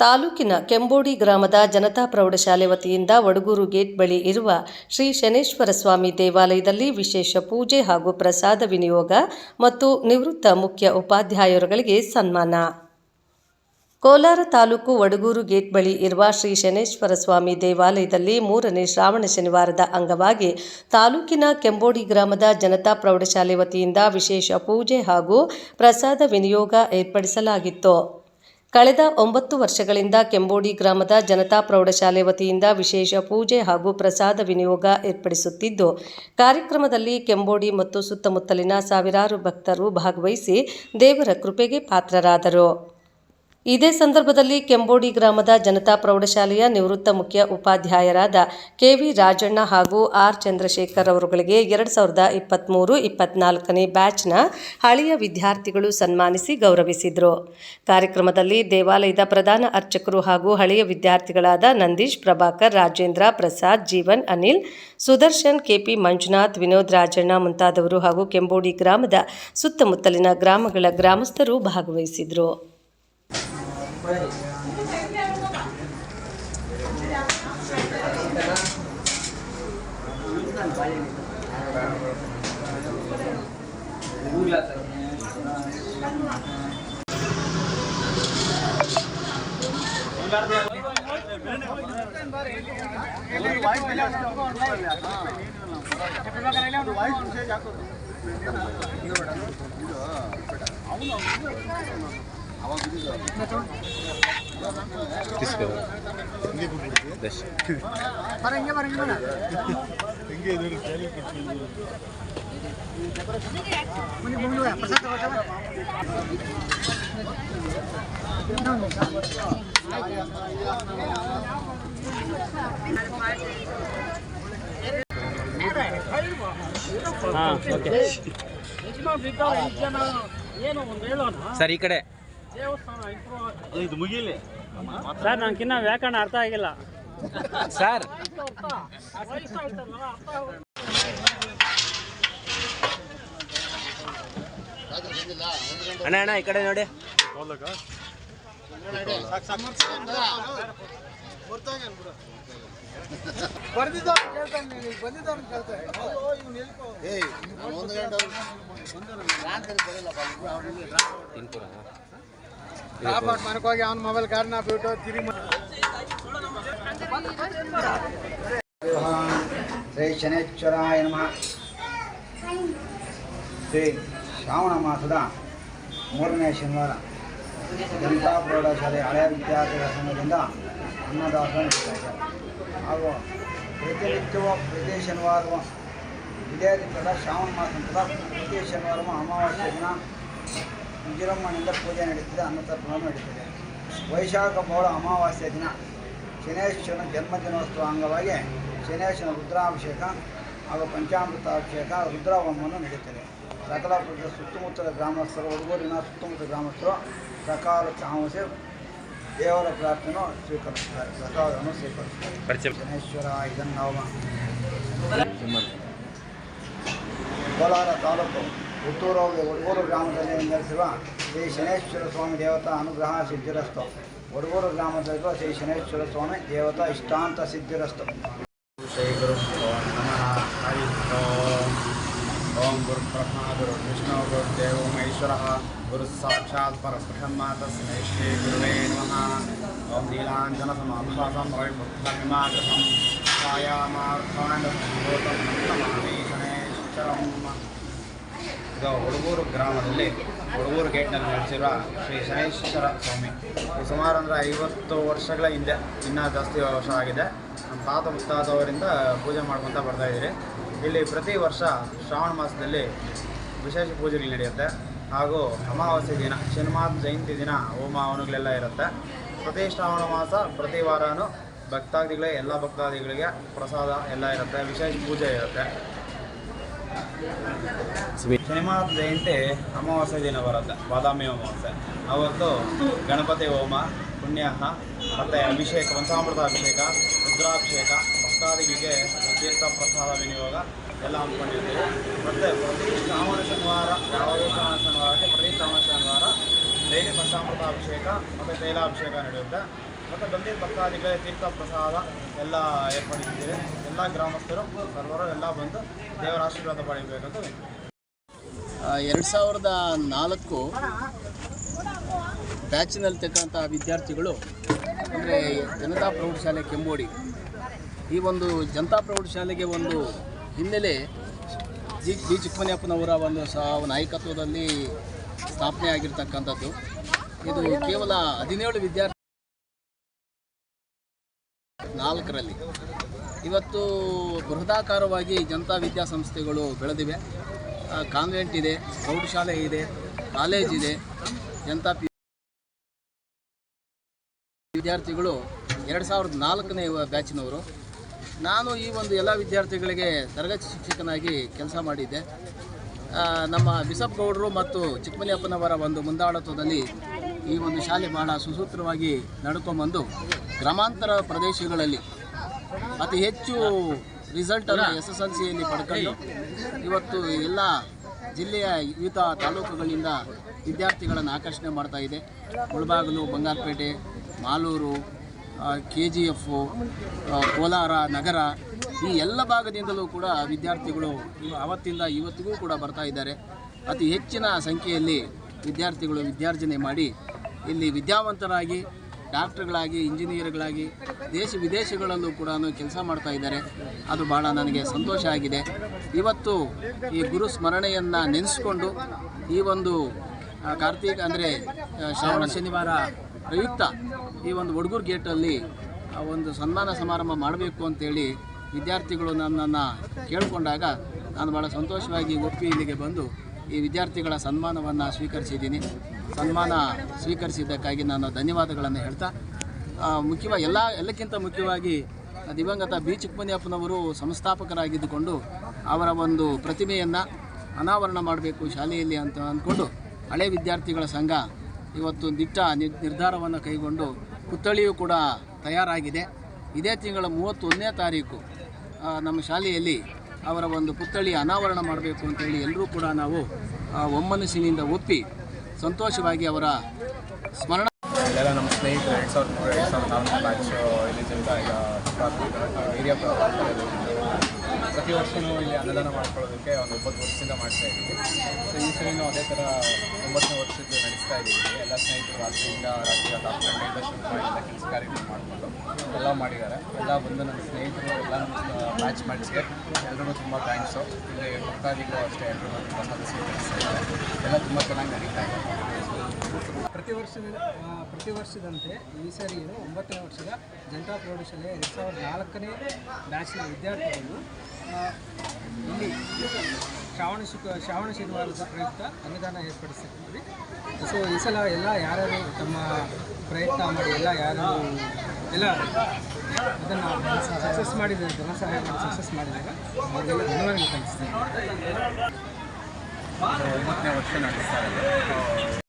ತಾಲೂಕಿನ ಕೆಂಬೋಡಿ ಗ್ರಾಮದ ಜನತಾ ಪ್ರೌಢಶಾಲೆ ವತಿಯಿಂದ ವಡಗೂರು ಗೇಟ್ ಬಳಿ ಇರುವ ಶ್ರೀ ಶನೇಶ್ವರ ಸ್ವಾಮಿ ದೇವಾಲಯದಲ್ಲಿ ವಿಶೇಷ ಪೂಜೆ ಹಾಗೂ ಪ್ರಸಾದ ವಿನಿಯೋಗ ಮತ್ತು ನಿವೃತ್ತ ಮುಖ್ಯ ಉಪಾಧ್ಯಾಯರುಗಳಿಗೆ ಸನ್ಮಾನ. ಕೋಲಾರ ತಾಲೂಕು ವಡಗೂರು ಗೇಟ್ ಬಳಿ ಇರುವ ಶ್ರೀ ಶನೇಶ್ವರ ಸ್ವಾಮಿ ದೇವಾಲಯದಲ್ಲಿ ಮೂರನೇ ಶ್ರಾವಣ ಶನಿವಾರದ ಅಂಗವಾಗಿ ತಾಲೂಕಿನ ಕೆಂಬೋಡಿ ಗ್ರಾಮದ ಜನತಾ ಪ್ರೌಢಶಾಲೆ ವತಿಯಿಂದ ವಿಶೇಷ ಪೂಜೆ ಹಾಗೂ ಪ್ರಸಾದ ವಿನಿಯೋಗ ಏರ್ಪಡಿಸಲಾಗಿತ್ತು. ಕಳೆದ ಒಂಬತ್ತು ವರ್ಷಗಳಿಂದ ಕೆಂಬೋಡಿ ಗ್ರಾಮದ ಜನತಾ ಪ್ರೌಢಶಾಲೆ ವತಿಯಿಂದ ವಿಶೇಷ ಪೂಜೆ ಹಾಗೂ ಪ್ರಸಾದ ವಿನಿಯೋಗ ಏರ್ಪಡಿಸುತ್ತಿದ್ದು, ಕಾರ್ಯಕ್ರಮದಲ್ಲಿ ಕೆಂಬೋಡಿ ಮತ್ತು ಸುತ್ತಮುತ್ತಲಿನ ಸಾವಿರಾರು ಭಕ್ತರು ಭಾಗವಹಿಸಿ ದೇವರ ಕೃಪೆಗೆ ಪಾತ್ರರಾದರು. ಇದೇ ಸಂದರ್ಭದಲ್ಲಿ ಕೆಂಬೋಡಿ ಗ್ರಾಮದ ಜನತಾ ಪ್ರೌಢಶಾಲೆಯ ನಿವೃತ್ತ ಮುಖ್ಯ ಉಪಾಧ್ಯಾಯರಾದ ಕೆವಿ ರಾಜಣ್ಣ ಹಾಗೂ ಆರ್ ಚಂದ್ರಶೇಖರ್ ಅವರುಗಳಿಗೆ ಎರಡು ಸಾವಿರದ ಇಪ್ಪತ್ತ್ಮೂರು ಇಪ್ಪತ್ನಾಲ್ಕನೇ ಬ್ಯಾಚ್ನ ಹಳೆಯ ವಿದ್ಯಾರ್ಥಿಗಳು ಸನ್ಮಾನಿಸಿ ಗೌರವಿಸಿದರು. ಕಾರ್ಯಕ್ರಮದಲ್ಲಿ ದೇವಾಲಯದ ಪ್ರಧಾನ ಅರ್ಚಕರು ಹಾಗೂ ಹಳೆಯ ವಿದ್ಯಾರ್ಥಿಗಳಾದ ನಂದೀಶ್ ಪ್ರಭಾಕರ್, ರಾಜೇಂದ್ರ ಪ್ರಸಾದ್, ಜೀವನ್, ಅನಿಲ್, ಸುದರ್ಶನ್, ಕೆಪಿ ಮಂಜುನಾಥ್, ವಿನೋದ್ ರಾಜಣ್ಣ ಮುಂತಾದವರು ಹಾಗೂ ಕೆಂಬೋಡಿ ಗ್ರಾಮದ ಸುತ್ತಮುತ್ತಲಿನ ಗ್ರಾಮಗಳ ಗ್ರಾಮಸ್ಥರು ಭಾಗವಹಿಸಿದರು. ವಾಯ್ಸ್ ಏನು ಒಂದು ಹೇಳೋಣ ಸರ್ ಈ ಕಡೆ ದೇವಸ್ಥಾನ ಇಂಪ್ರೂವ್ ಇದು ಮುಗಿಲಿ ಸರ್ ನನಗಿನ್ನ ವ್ಯಾಕರಣ ಅರ್ಥ ಆಗಿಲ್ಲ. ಸರ್. ಅಣ್ಣ ಅಣ್ಣ ಈ ಕಡೆ ನೋಡಿ. ತಿನ್ಪುರ మనకోగి అవును మొబైల్ కాడిన బిటో తిరిగి ಶ್ರೀ ಶನೇಶ್ವರಾಯ ನಮಃ ಶ್ರೀ ಶ್ರಾವಣ ಮಾಸದ ಮೂರನೇ ಶನಿವಾರ ಜನತಾ ಪ್ರೌಢಶಾಲೆ ಹಳೆಯ ವಿದ್ಯಾರ್ಥಿಗಳ ಸಂಘದಿಂದ ಅನ್ನದಾಸೋಹ ನಡೀತಾ ಇದೆ ಹಾಗೂ ಪ್ರತಿನಿತ್ಯವೂ ಪ್ರತಿ ಶನಿವಾರವೂ ಇದೇ ದಿನದ ಶ್ರಾವಣ ಮಾಸದ ಪ್ರತಿ ಶನಿವಾರವೂ ಅಮಾವಾಸ್ಯೆ ದಿನ ವಿಜೃಂಭಣೆಯಿಂದ ಪೂಜೆ ನಡೀತದೆ ಅನ್ನತರ್ಪಣ ನಡೀತದೆ. ವೈಶಾಖ ಬೌಳ ಅಮಾವಾಸ್ಯೆ ದಿನ. ಶನೇಶ್ವರನ ಜನ್ಮದಿನೋತ್ಸವ ಅಂಗವಾಗಿ ಶನೇಶ್ವರನ ರುದ್ರಾಭಿಷೇಕ ಹಾಗೂ ಪಂಚಾಮೃತಾಭಿಷೇಕ ರುದ್ರಹೋಮವನ್ನು ನಡೀತದೆ. ಸಕಲ ಪ್ರದೇಶ ಸುತ್ತಮುತ್ತಲ ಗ್ರಾಮಸ್ಥರು ಹುಡುಗೂರಿನ ಸುತ್ತಮುತ್ತಲ ಗ್ರಾಮಸ್ಥರು ಸಕಾಲ ತಾಮಸೆ ದೇವರ ಪ್ರಾರ್ಥನೆ ಸ್ವೀಕರಿಸ್ತಾರೆ ಪ್ರಸಾದವನ್ನು ಸ್ವೀಕರಿಸ್ತಾರೆ ಶನೇಶ್ವರ ಇದನ್ನು ನಾವು ಕೋಲಾರ ತಾಲೂಕು ಹುಟ್ಟೂರು ಒಡಗೂರು ಗ್ರಾಮದಲ್ಲಿ ನೆಲೆಸಿರುವ ಶ್ರೀ ಶನೇಶ್ವರ ಸ್ವಾಮಿ ದೇವತಾ ಅನುಗ್ರಹ ಸಿದ್ಧಿರಸ್ತು ಒಡಗೂರು ಗ್ರಾಮದಲ್ಲಿರುವ ಶ್ರೀ ಶನೇಶ್ವರ ಸ್ವಾಮಿ ದೇವತಾ ಇಷ್ಟಾಂತ ಸಿದ್ಧಿರಸ್ತು ಶ್ರೀ ಗುರು ಓಂ ನಮಃ ಹರಿ ಓಂ ಓಂ ಗುರು ಬ್ರಹ್ಮ ಗುರು ವಿಷ್ಣು ಗುರು ದೇವೋ ಮಹೇಶ್ವರ ಗುರು ಸಾಕ್ಷಾತ್ ಪರಬ್ರಹ್ಮ ತಸ್ಮೈ ಶ್ರೀ ಗುರುವೇ ನಮಃ ಓಂ ನೀಲಾಂಜನ ಸಮಾಭಾಸಂ ರವಿಮಾಗೃಹಂ ಛಾಯಾಮಾರ್ಥಾಂಡಭೂತಂ ನಮಾಮಿ ಶನೇಶ್ವರಂ ಇದು ಹುಡುಗೂರು ಗ್ರಾಮದಲ್ಲಿ ಹುಡುಗೂರು ಗೇಟ್ನಲ್ಲಿ ನಡೆಸಿರುವ ಶ್ರೀ ಶನೇಶ್ವರ ಸ್ವಾಮಿ. ಸುಮಾರು ಅಂದರೆ ಐವತ್ತು ವರ್ಷಗಳ ಹಿಂದೆ, ಇನ್ನೂ ಜಾಸ್ತಿ ವರ್ಷ ಆಗಿದೆ. ನಮ್ಮ ತಾತ ಮುತ್ತಾದವರಿಂದ ಪೂಜೆ ಮಾಡ್ಕೊತ ಬರ್ತಾ ಇದ್ದೀರಿ. ಇಲ್ಲಿ ಪ್ರತಿ ವರ್ಷ ಶ್ರಾವಣ ಮಾಸದಲ್ಲಿ ವಿಶೇಷ ಪೂಜೆಗಳು ನಡೆಯುತ್ತೆ. ಹಾಗೂ ಅಮಾವಾಸ್ಯೆ ದಿನ, ಶನಿಮಾತ್ ಜಯಂತಿ ದಿನ, ಹೋಮ ಹವನಗಳೆಲ್ಲ ಇರುತ್ತೆ. ಪ್ರತಿ ಶ್ರಾವಣ ಮಾಸ, ಪ್ರತಿ ವಾರವೂ ಭಕ್ತಾದಿಗಳೇ, ಎಲ್ಲ ಭಕ್ತಾದಿಗಳಿಗೆ ಪ್ರಸಾದ ಎಲ್ಲ ಇರುತ್ತೆ. ವಿಶೇಷ ಪೂಜೆ ಇರುತ್ತೆ. ಶನಿಮಾಸ ಜಯಂತಿ ಅಮಾವಾಸ್ಯೆ ದಿನ ಬರುತ್ತೆ, ಬಾದಾಮಿ ಅಮಾವಾಸ್ಯೆ. ಅವತ್ತು ಗಣಪತಿ ಹೋಮ, ಪುಣ್ಯಾಹ, ಮತ್ತು ಅಭಿಷೇಕ, ಪಂಚಾಮೃತ ಅಭಿಷೇಕ, ರುದ್ರಾಭಿಷೇಕ, ಭಕ್ತಾದಿಗಳಿಗೆ ತೀರ್ಥ ಪ್ರಸಾದ, ವಿನಿಯೋಗ ಎಲ್ಲ ಹಮ್ಮಿಕೊಂಡಿರ್ತೀವಿ. ಮತ್ತು ಪ್ರತಿ ಶ್ರಾವಣ ಶನಿವಾರ ಯಾವುದೇ ಶ್ರಾವಣ ಶನಿವಾರಕ್ಕೆ ಪ್ರತಿ ಶ್ರಾವಣ ಶನಿವಾರ, ಡೈಲಿ ಪಂಚಾಮೃತ ಅಭಿಷೇಕ ಮತ್ತು ತೈಲಾಭಿಷೇಕ ನಡೆಯುತ್ತೆ. ಮತ್ತು ಬಂದಿದ್ದ ಭಕ್ತಾದಿಗಳೇ ತೀರ್ಥ ಪ್ರಸಾದ ಎಲ್ಲ ಏರ್ಪಡಿಸಿದ್ದೀರಿ. ಎಲ್ಲ ಗ್ರಾಮಸ್ಥರು, ಸರ್ವರು ಎಲ್ಲ ಬಂದು ದೇವರ ಆಶೀರ್ವಾದ ಪಡೆಯಬೇಕಂತ. ಎರಡು ಸಾವಿರದ ನಾಲ್ಕು ಬ್ಯಾಚಿನಲ್ಲಿರ್ತಕ್ಕಂಥ ವಿದ್ಯಾರ್ಥಿಗಳು ಅಂದರೆ ಜನತಾ ಪ್ರೌಢಶಾಲೆ ಕೆಂಬೋಡಿ. ಈ ಒಂದು ಜನತಾ ಪ್ರೌಢಶಾಲೆಗೆ ಒಂದು ಹಿನ್ನೆಲೆ ಜಿ ಬಿ ಚಿಕ್ಕಮನಿಯಪ್ಪನವರ ಒಂದು ಸಹ ನಾಯಕತ್ವದಲ್ಲಿ ಸ್ಥಾಪನೆ ಆಗಿರ್ತಕ್ಕಂಥದ್ದು ಇದು ಕೇವಲ ಹದಿನೇಳು ವಿದ್ಯಾರ್ಥಿ ನಾಲ್ಕರಲ್ಲಿ. ಇವತ್ತು ಬೃಹದಾಕಾರವಾಗಿ ಜನತಾ ವಿದ್ಯಾಸಂಸ್ಥೆಗಳು ಬೆಳೆದಿವೆ. ಕಾನ್ವೆಂಟ್ ಇದೆ, ಪ್ರೌಢಶಾಲೆ ಇದೆ, ಕಾಲೇಜ್ ಇದೆ. ಜನತಾ ಪಿ ವಿದ್ಯಾರ್ಥಿಗಳು ಎರಡು ಸಾವಿರದ ನಾಲ್ಕನೇ ಬ್ಯಾಚಿನವರು. ನಾನು ಈ ಒಂದು ಎಲ್ಲ ವಿದ್ಯಾರ್ಥಿಗಳಿಗೆ ತರಗತಿ ಶಿಕ್ಷಕನಾಗಿ ಕೆಲಸ ಮಾಡಿದ್ದೆ. ನಮ್ಮ ಬಿಸಪ್ ಗೌಡರು ಮತ್ತು ಚಿಕ್ಕಮಲಿಯಪ್ಪನವರ ಒಂದು ಮುಂದಾಳತ್ವದಲ್ಲಿ ಈ ಒಂದು ಶಾಲೆ ಬಹಳ ಸುಸೂತ್ರವಾಗಿ ನಡ್ಕೊಂಬಂದು ಗ್ರಾಮಾಂತರ ಪ್ರದೇಶಗಳಲ್ಲಿ ಅತಿ ಹೆಚ್ಚು ರಿಸಲ್ಟನ್ನು ಎಸ್ ಎಸ್ ಎಲ್ ಸಿಯಲ್ಲಿ ಪಡ್ಕೊಂಡು ಇವತ್ತು ಎಲ್ಲ ಜಿಲ್ಲೆಯ ವಿವಿಧ ತಾಲೂಕುಗಳಿಂದ ವಿದ್ಯಾರ್ಥಿಗಳನ್ನು ಆಕರ್ಷಣೆ ಮಾಡ್ತಾ ಇದೆ. Mulbagal Bangarpet, Malur K G F Kolar, ನಗರ ಈ ಎಲ್ಲ ಭಾಗದಿಂದಲೂ ಕೂಡ ವಿದ್ಯಾರ್ಥಿಗಳು ಅವತ್ತಿಂದ ಇವತ್ತಿಗೂ ಕೂಡ ಬರ್ತಾ ಇದ್ದಾರೆ. ಅತಿ ಹೆಚ್ಚಿನ ಸಂಖ್ಯೆಯಲ್ಲಿ ವಿದ್ಯಾರ್ಥಿಗಳು ವಿದ್ಯಾರ್ಜನೆ ಮಾಡಿ ಇಲ್ಲಿ ವಿದ್ಯಾವಂತರಾಗಿ, ಡಾಕ್ಟರ್ಗಳಾಗಿ, ಇಂಜಿನಿಯರ್ಗಳಾಗಿ, ದೇಶ ವಿದೇಶಗಳಲ್ಲೂ ಕೂಡ ಕೆಲಸ ಮಾಡ್ತಾ ಇದ್ದಾರೆ. ಅದು ಭಾಳ ನನಗೆ ಸಂತೋಷ ಆಗಿದೆ. ಇವತ್ತು ಈ ಗುರು ಸ್ಮರಣೆಯನ್ನು ನೆನೆಸ್ಕೊಂಡು ಈ ಒಂದು ಕಾರ್ತಿಕ, ಅಂದರೆ ಶ್ರಾವಣ ಶನಿವಾರ ಪ್ರಯುಕ್ತ ಈ ಒಂದು ಒಡಗೂರು ಗೇಟಲ್ಲಿ ಒಂದು ಸನ್ಮಾನ ಸಮಾರಂಭ ಮಾಡಬೇಕು ಅಂತೇಳಿ ವಿದ್ಯಾರ್ಥಿಗಳು ನನ್ನನ್ನು ಕೇಳಿಕೊಂಡಾಗ ನಾನು ಭಾಳ ಸಂತೋಷವಾಗಿ ಒಪ್ಪಿ ಇಲ್ಲಿಗೆ ಬಂದು ಈ ವಿದ್ಯಾರ್ಥಿಗಳ ಸನ್ಮಾನವನ್ನು ಸ್ವೀಕರಿಸಿದ್ದೀನಿ. ಸನ್ಮಾನ ಸ್ವೀಕರಿಸಿದ್ದಕ್ಕಾಗಿ ನಾನು ಧನ್ಯವಾದಗಳನ್ನು ಹೇಳ್ತಾ ಮುಖ್ಯವಾಗಿ ಎಲ್ಲ, ಎಲ್ಲಕ್ಕಿಂತ ಮುಖ್ಯವಾಗಿ ದಿವಂಗತ ಬಿ. ಚಿಕ್ಕಮನಿಯಪ್ಪನವರು ಸಂಸ್ಥಾಪಕರಾಗಿದ್ದುಕೊಂಡು ಅವರ ಒಂದು ಪ್ರತಿಮೆಯನ್ನು ಅನಾವರಣ ಮಾಡಬೇಕು ಶಾಲೆಯಲ್ಲಿ ಅಂತ ಅಂದ್ಕೊಂಡು ಹಳೆ ವಿದ್ಯಾರ್ಥಿಗಳ ಸಂಘ ಇವತ್ತು ದಿಟ್ಟ ನಿರ್ಧಾರವನ್ನು ಕೈಗೊಂಡು ಪುತ್ಥಳಿಯೂ ಕೂಡ ತಯಾರಾಗಿದೆ. ಇದೇ ತಿಂಗಳ ಮೂವತ್ತೊಂದನೇ ತಾರೀಕು ನಮ್ಮ ಶಾಲೆಯಲ್ಲಿ ಅವರ ಒಂದು ಪುತ್ಥಳಿ ಅನಾವರಣ ಮಾಡಬೇಕು ಅಂತೇಳಿ ಎಲ್ಲರೂ ಕೂಡ ನಾವು ಒಮ್ಮನಸ್ಸಿನಿಂದ ಒಪ್ಪಿ ಸಂತೋಷವಾಗಿ ಅವರ ಸ್ಮರಣ ಎಲ್ಲ ನಮ್ಮ ಸ್ನೇಹಿತರು ಎರಡು ಸಾವಿರದ ಎರಡು ಸಾವಿರದ ನಾಲ್ಕು ಬ್ಯಾಚ್ ಇಲ್ಲಿ ಏರಿಯಾ ಪ್ರತಿ ವರ್ಷವೂ ಇಲ್ಲಿ ಅನ್ನದಾನ ಮಾಡ್ಕೊಳ್ಳೋದಕ್ಕೆ ಒಂದು ಒಂಬತ್ತು ವರ್ಷದಿಂದ ಮಾಡ್ತಾ ಇದ್ದೀವಿ. ಸೊ ಈ ಸರಿನೂ ಅದೇ ಥರ ಒಂಬತ್ತನೇ ವರ್ಷದ್ದು ನಡೆಸ್ತಾ ಇದ್ದೀವಿ. ಎಲ್ಲ ಸ್ನೇಹಿತರು ರಾತ್ರಿಯಿಂದ ರಾತ್ರಿ ಡಾಕ್ಟರ್ ಶುರು ಮಾಡಿ ಎಲ್ಲ ಕೆಲಸ ಕಾರ್ಯಗಳು ಮಾಡಿಕೊಂಡು ಎಲ್ಲ ಮಾಡಿದ್ದಾರೆ. ಎಲ್ಲ ಬಂದು ನನ್ನ ಸ್ನೇಹಿತರು, ಎಲ್ಲ ಮ್ಯಾಚ್ ಮಾಡಿಸಿದೆ ಎಲ್ಲರೂ ತುಂಬ ಥ್ಯಾಂಕ್ಸು ಇಲ್ಲಿ ಭಕ್ತಾದಿಗಳು ಅಷ್ಟೇ ಎಲ್ಲರೂ ಎಲ್ಲ ತುಂಬ ಚೆನ್ನಾಗಿ ನಡೀತಾ ಇದೆ. ಪ್ರತಿ ವರ್ಷದ ಪ್ರತಿ ವರ್ಷದಂತೆ ಈ ಸರಿಯೂ ಒಂಬತ್ತನೇ ವರ್ಷದ ಜನತಾ ಪ್ರೌಢಶಾಲೆ ಎರಡು ಸಾವಿರದ ನಾಲ್ಕನೇ ಬ್ಯಾಚ್ನ ವಿದ್ಯಾರ್ಥಿಗಳು ಇಲ್ಲಿ ಶ್ರಾವಣ ಶುಕ್ ಶ್ರಾವಣ ಶನಿವಾರದ ಪ್ರಯುಕ್ತ ಅನುದಾನ ಏರ್ಪಡಿಸಿದ್ದೀವಿ ಸೊ ಈ ಸಲ ಎಲ್ಲ ಯಾರ್ಯಾರು ತಮ್ಮ ಪ್ರಯತ್ನ ಮಾಡಿ, ಎಲ್ಲ ಯಾರು ಎಲ್ಲ ಅದನ್ನು ಸಕ್ಸಸ್ ಮಾಡಿದ್ದಾರೆ ಧನ ಸಹಾಯ ಮಾಡಿ ಸಕ್ಸಸ್ ಮಾಡಿದಾಗ ಅವರಿಗೆಲ್ಲ ಧನ್ಯವಾದಗಳು ಒಂಬತ್ತನೇ ವರ್ಷ ನಡೆಸ್ತಾ